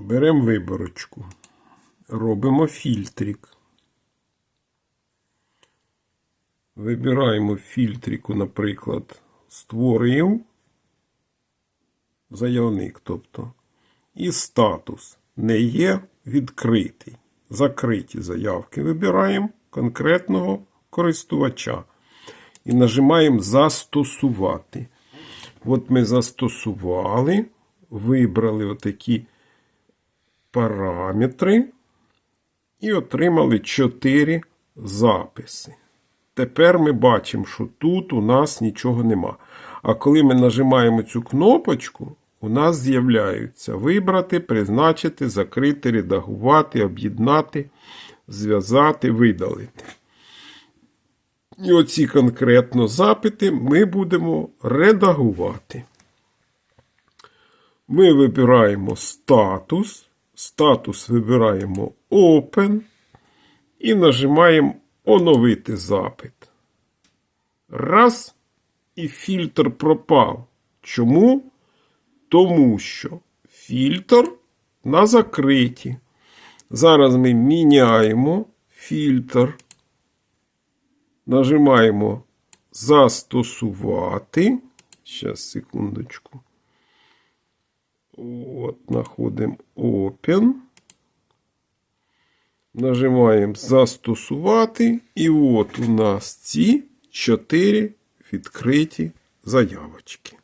Беремо виборочку. Робимо фільтрик. Вибираємо фільтрику, наприклад, створив заявник, тобто, і статус не є відкритий. Закриті заявки вибираємо конкретного користувача і нажимаємо Застосувати. От ми застосували, вибрали отакі параметри і отримали 4 записи. Тепер ми бачимо, що тут у нас нічого нема. А коли ми нажимаємо цю кнопочку, у нас з'являються вибрати, призначити, закрити, редагувати, об'єднати, зв'язати, видалити. І оці конкретно запити ми будемо редагувати. Ми вибираємо статус. Статус вибираємо Open і нажимаємо Оновити запит. Раз. І фільтр пропав. Чому? Тому що фільтр на закриті. Зараз ми міняємо фільтр. Нажимаємо Застосувати. Зараз, секундочку. От, знаходимо Open. Нажимаємо Застосувати. І от у нас ці чотири відкриті заявочки.